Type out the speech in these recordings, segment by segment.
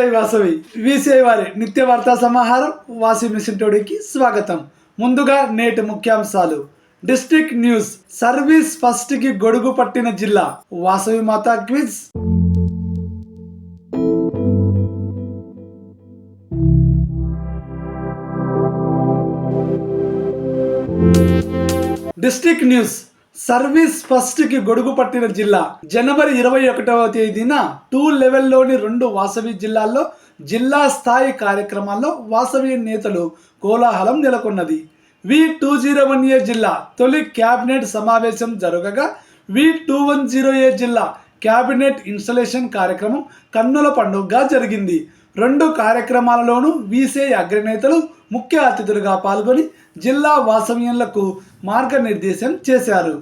Vasavi. VCI వారి నిత్య వార్తా సమాహారం వాసి మిషన్ టోడీకి స్వాగతం. ముందుగా నేటి ముఖ్యాంశాలు. District news. సర్వీస్ ఫస్ట్కి గొడుగు పట్టిన జిల్లా. Vasavi Mata quiz. District news. Service ఫస్ట్కి గొడుగు పట్టిన జిల్లా. జనవరి ఇరవై ఒకటవ తేదీన టూ లెవెల్లోని రెండు వాసవి జిల్లాల్లో జిల్లా స్థాయి కార్యక్రమాల్లో వాసవి నేతలు కోలాహలం నెలకొన్నది. V two zero one A జిల్లా తొలి క్యాబినెట్ సమావేశం జరగగా V two one zero A జిల్లా క్యాబినెట్ ఇన్స్టలేషన్ కార్యక్రమం కన్నుల పండుగగా జరిగింది. రెండు కార్యక్రమాలలోనూ వీసే అగ్రనేతలు ముఖ్య అతిథులుగా పాల్గొని జిల్లా వాసవ్యంలకు మార్గనిర్దేశం చేశారు.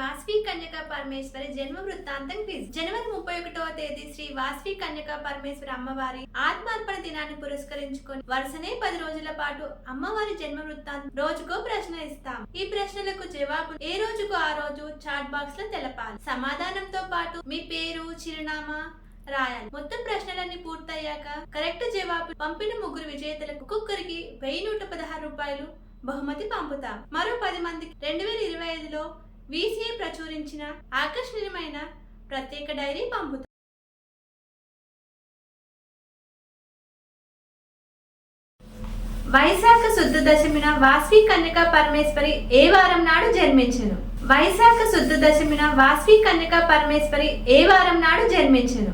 వాస్వి కన్యక పరమేశ్వరి జన్మ వృత్తాంతం క్విజ్. జనవరి ముప్పై ఒకటవ తేదీ శ్రీ వాస్వి కన్యక పరమేశ్వరి అమ్మవారి ఆత్మార్పణ దినాన్ని పురస్కరించుకొని వరుసనే పది రోజుల పాటు అమ్మవారి జన్మ వృత్తాంతం రోజుకో ప్రశ్న ఇస్తాం. ఈ ప్రశ్నలకు జవాబు ఏ రోజుకు ఆ రోజు చాట్ బాక్స్లో తెలపాలి. సమాధానంతో పాటు మీ పేరు చిరునామా రాయాలి. మొత్తం ప్రశ్నలన్నీ పూర్తయ్యాక కరెక్ట్ జవాబు పంపిన ముగ్గురు విజేతలకు ఒక్కొక్కరికి వెయ్యి నూట పదహారు రూపాయలు బహుమతి పంపుతాం. మరో పది మందికి రెండు వేల ఇరవై ఐదులో వీసీఏ ప్రచురించిన ఆకర్షణీయమైన ప్రత్యేక డైరీ పంపుతాం వైశాఖ శుద్ధ దశమిన వాస్వి కన్యక పరమేశ్వరి ఏ వారం నాడు జన్మించను? వైశాఖ శుద్ధ దశమిన వాస్వి కన్యక పరమేశ్వరి ఏ వారం నాడు జన్మించను?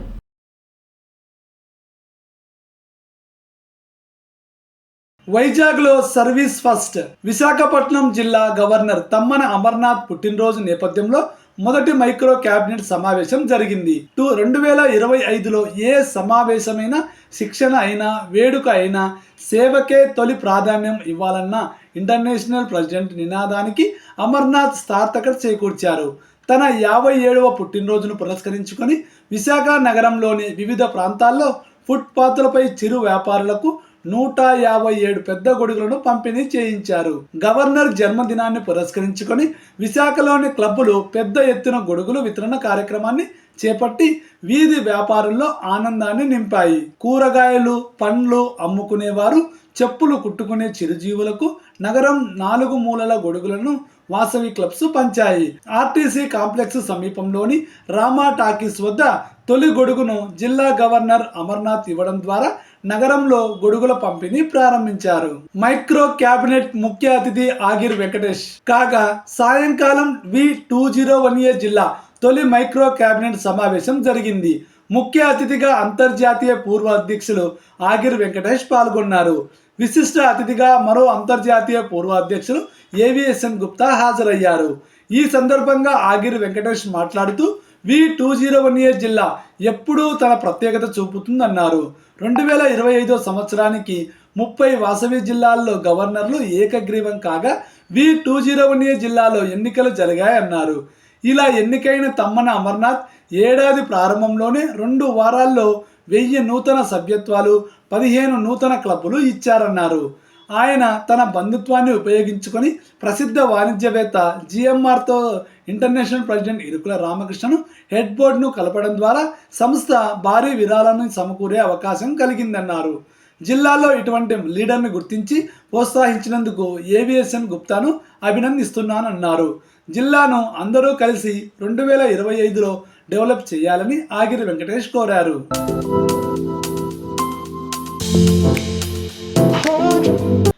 వైజాగ్లో సర్వీస్ ఫస్ట్. విశాఖపట్నం జిల్లా గవర్నర్ తమ్మన అమర్నాథ్ పుట్టినరోజు నేపథ్యంలో మొదటి మైక్రో క్యాబినెట్ సమావేశం జరిగింది. టూ రెండు వేల ఇరవై ఐదులో ఏ సమావేశమైనా శిక్షణ అయినా వేడుక అయినా సేవకే తొలి ప్రాధాన్యం ఇవ్వాలన్న ఇంటర్నేషనల్ ప్రెసిడెంట్ నినాదానికి అమర్నాథ్ సార్థకత చేకూర్చారు. తన యాభై ఏడవ పుట్టినరోజును పురస్కరించుకొని విశాఖ నగరంలోని వివిధ ప్రాంతాల్లో ఫుట్పాత్లపై చిరు వ్యాపారులకు నూట యాభై ఏడు పెద్ద గొడుగులను పంపిణీ చేయించారు. గవర్నర్ జన్మదినాన్ని పురస్కరించుకొని విశాఖలోని క్లబ్బులు పెద్ద ఎత్తున గొడుగులు వితరణ కార్యక్రమాన్ని చేపట్టి వీధి వ్యాపారుల్లో ఆనందాన్ని నింపాయి. కూరగాయలు పండ్లు అమ్ముకునేవారు చెప్పులు కుట్టుకునే చిరుజీవులకు నగరం నాలుగు మూలల గొడుగులను వాసవి క్లబ్స్ పంచాయి. ఆర్టీసీ కాంప్లెక్స్ సమీపంలోని రామా టాకీస్ వద్ద తొలి గొడుగును జిల్లా గవర్నర్ అమర్నాథ్ ఇవ్వడం ద్వారా నగరంలో గొడుగుల పంపిణీ ప్రారంభించారు. మైక్రో క్యాబినెట్ ముఖ్య అతిథి ఆగిర్ వెంకటేష్. కాగా సాయంకాలం V two zero one A జిల్లా తొలి మైక్రో క్యాబినెట్ సమావేశం జరిగింది. ముఖ్య అతిథిగా అంతర్జాతీయ పూర్వ అధ్యక్షులు ఆగిర్ వెంకటేష్ పాల్గొన్నారు. విశిష్ట అతిథిగా మరో అంతర్జాతీయ పూర్వ అధ్యక్షులు ఏవిఎస్ఎన్ గుప్తా హాజరయ్యారు. ఈ సందర్భంగా ఆగిర్ వెంకటేష్ మాట్లాడుతూ V two zero one A జిల్లా ఎప్పుడూ తన ప్రత్యేకత చూపుతుందన్నారు. రెండు వేల ఇరవై ఐదో సంవత్సరానికి ముప్పై వాసవి జిల్లాల్లో గవర్నర్లు ఏకగ్రీవం కాగా V two zero one A జిల్లాలో ఎన్నికలు జరిగాయన్నారు. ఇలా ఎన్నికైన తమ్మన అమర్నాథ్ ఏడాది ప్రారంభంలోనే రెండు వారాల్లో వెయ్యి నూతన సభ్యత్వాలు పదిహేను నూతన క్లబ్బులు ఇచ్చారన్నారు. ఆయన తన బంధుత్వాన్ని ఉపయోగించుకొని ప్రసిద్ధ వాణిజ్యవేత్త జిఎంఆర్తో ఇంటర్నేషనల్ ప్రెసిడెంట్ ఇరుకుల రామకృష్ణను హెడ్ బోర్డును కలపడం ద్వారా సంస్థ భారీ విరాళాన్ని సమకూరే అవకాశం కలిగిందన్నారు. జిల్లాలో ఇటువంటి లీడర్ని గుర్తించి ప్రోత్సహించినందుకు ఏవిఎస్ఎన్ గుప్తాను అభినందిస్తున్నానన్నారు. జిల్లాను అందరూ కలిసి రెండు వేల ఇరవై ఐదులో డెవలప్ చేయాలని ఆగిరి వెంకటేష్ కోరారు.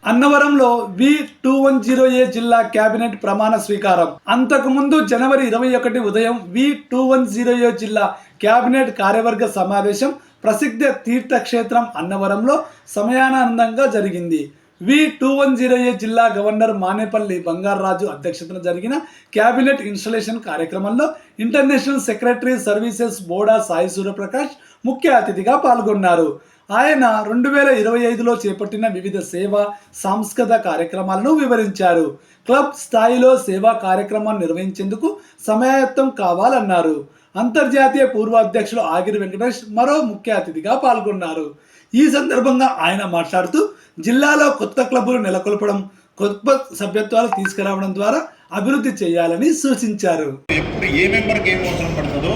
అన్నవరంలో V two one zero A జిల్లా కేబినెట్ ప్రమాణ స్వీకారం. అంతకుముందు జనవరి ఇరవై ఒకటి ఉదయం V two one zero A జిల్లా కేబినెట్ కార్యవర్గ సమావేశం ప్రసిద్ధ తీర్థక్షేత్రం అన్నవరంలో సమయానందంగా జరిగింది. V two one zero A జిల్లా గవర్నర్ మానేపల్లి బంగారరాజు అధ్యక్షతన జరిగిన కేబినెట్ ఇన్స్టలేషన్ కార్యక్రమంలో international secretary services Borda Sai Suryaprakash ముఖ్య అతిథిగా పాల్గొన్నారు. ఆయన రెండు వేల ఇరవై ఐదులో చేపట్టిన వివిధ సేవా సాంస్కృతిక కార్యక్రమాలను వివరించారు. క్లబ్ స్థాయిలో సేవా కార్యక్రమాన్ని నిర్వహించేందుకు సమాయత్తం కావాలన్నారు. అంతర్జాతీయ పూర్వ అధ్యక్షులు ఆగిరి వెంకటేష్ మరో ముఖ్య అతిథిగా పాల్గొన్నారు. ఈ సందర్భంగా ఆయన మాట్లాడుతూ జిల్లాలో కొత్త క్లబ్బులు నెలకొల్పడం కొత్త సభ్యత్వాలు తీసుకురావడం ద్వారా అభివృద్ధి చేయాలని సూచించారు. ఎప్పుడు ఏ మెంబర్కి ఏం అవసరం పడుతుందో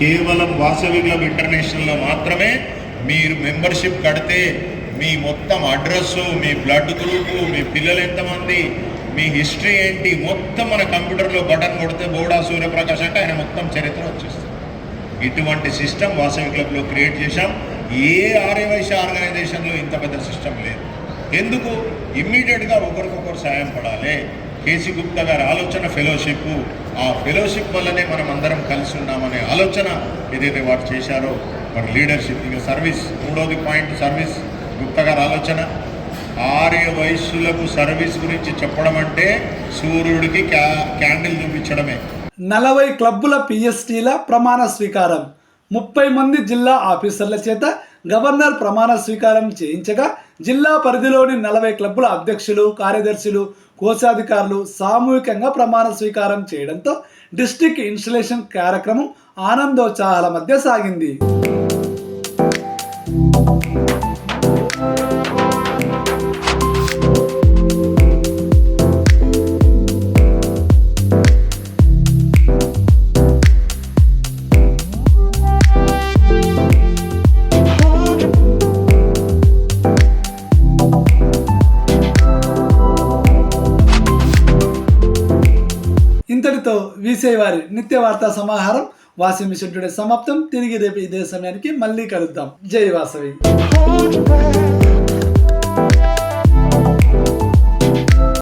కేవలం వాసవి క్లబ్ ఇంటర్నేషనల్లో మాత్రమే మీరు మెంబర్షిప్ కడితే మీ మొత్తం అడ్రస్సు మీ బ్లడ్ గ్రూపు మీ పిల్లలు ఎంతమంది మీ హిస్టరీ ఏంటి మొత్తం మన కంప్యూటర్లో బటన్ కొడితే బోడా సూర్యప్రకాష్ అంటే ఆయన మొత్తం చరిత్ర వచ్చేస్తుంది. ఇటువంటి సిస్టమ్ వాసవి క్లబ్లో క్రియేట్ చేశాం. ఏ ఆర్యవైశ్య ఆర్గనైజేషన్లో ఇంత పెద్ద సిస్టమ్ లేదు. ఎందుకు? ఇమ్మీడియట్గా ఒకరికొకరు సాయం పడాలి. కేసీ గుప్తా గారి ఆలోచన ఫెలోషిప్ ఆ ఫెలోషిప్ వల్లనే మనం అందరం కలిసి ఉన్నామనే ఆలోచన ఏదైతే వారు చేశారో మరి లీడర్షిప్ ఇక సర్వీస్ మూడోది పాయింట్ సర్వీస్ గుప్తా ఆలోచన. ఆర్య వయస్సులకు సర్వీస్ గురించి చెప్పడం అంటే సూర్యుడికి క్యా క్యాండిల్ చూపించడమే. నలభై క్లబ్బుల పిఎస్టీల ప్రమాణ స్వీకారం. ముప్పై మంది జిల్లా ఆఫీసర్ల చేత గవర్నర్ ప్రమాణ స్వీకారం చేయించగా జిల్లా పరిధిలోని నలభై క్లబ్బుల అధ్యక్షులు కార్యదర్శులు కోశాధికారులు సామూహికంగా ప్రమాణ స్వీకారం చేయడంతో డిస్టిక్ ఇన్స్టలేషన్ కార్యక్రమం ఆనందోత్సాహాల మధ్య సాగింది. ఇంతటితో వీసే వారి నిత్య వార్తా సమాహారం వాషింగ్ మిషన్ టుడే సమాప్తం. తిరిగి రేపు ఇదే సమయానికి మళ్ళీ కలుద్దాం. జై వాసవి.